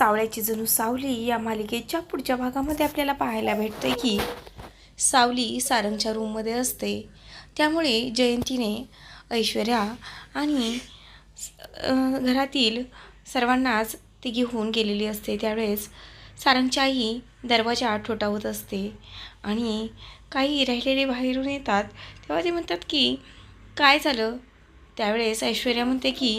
सावळ्याची जणू सावली या मालिकेच्या पुढच्या भागामध्ये आपल्याला पाहायला भेटते की सावली सारंगच्या रूममध्ये असते. त्यामुळे जयंतीने ऐश्वर्या आणि घरातील सर्वांनाच ती घेऊन गेलेली असते. त्यावेळेस सारंगची आई दरवाजा ठोठावत असते आणि काही राहिलेले बाहेरून येतात. तेव्हा ते म्हणतात की काय झालं? त्यावेळेस ऐश्वर्या म्हणते की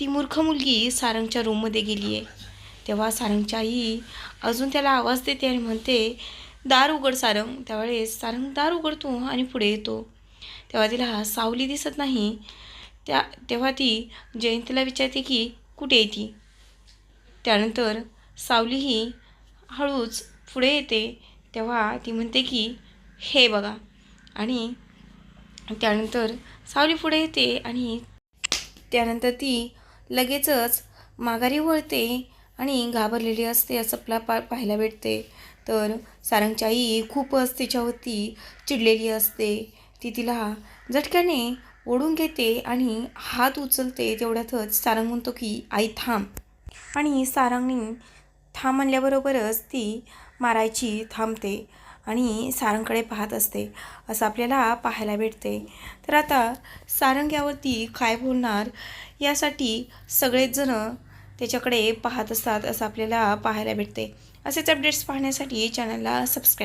ती मूर्ख मुलगी सारंगच्या रूममध्ये गेली आहे तेव्हा सारंगची आई अजून त्याला आवाज देते आणि म्हणते दार उघड सारंग. त्यावेळेस सारंग दार उघडतो आणि पुढे येतो. तेव्हा तिला सावली दिसत नाही. त्या तेव्हा ती जयंतीला विचारते की कुठे येते त्यानंतर सावलीही हळूच पुढे येते. तेव्हा ती म्हणते की हे बघा. आणि त्यानंतर सावली पुढे येते आणि त्यानंतर ती लगेचच माघारी वळते. आणि घाबरलेली असते असं आपला पा पाहायला भेटते. तर सारंगची आई खूपच तिच्यावरती चिडलेली असते. ती तिला झटक्याने ओढून घेते आणि हात उचलते तेवढ्यातच सारंग म्हणतो की आई थांब. आणि सारंगने थांब म्हणल्याबरोबरच ती मारायची थांबते आणि सारंगकडे पाहत असते. असं आपल्याला पाहायला भेटते. तर आता सारंग यावरती काय बोलणार यासाठी सगळेच जणं त्याच्याकडे पाहत असतात असं आपल्याला पाहायला भेटते असेच अपडेट्स पाहण्यासाठी चॅनलला सबस्क्राईब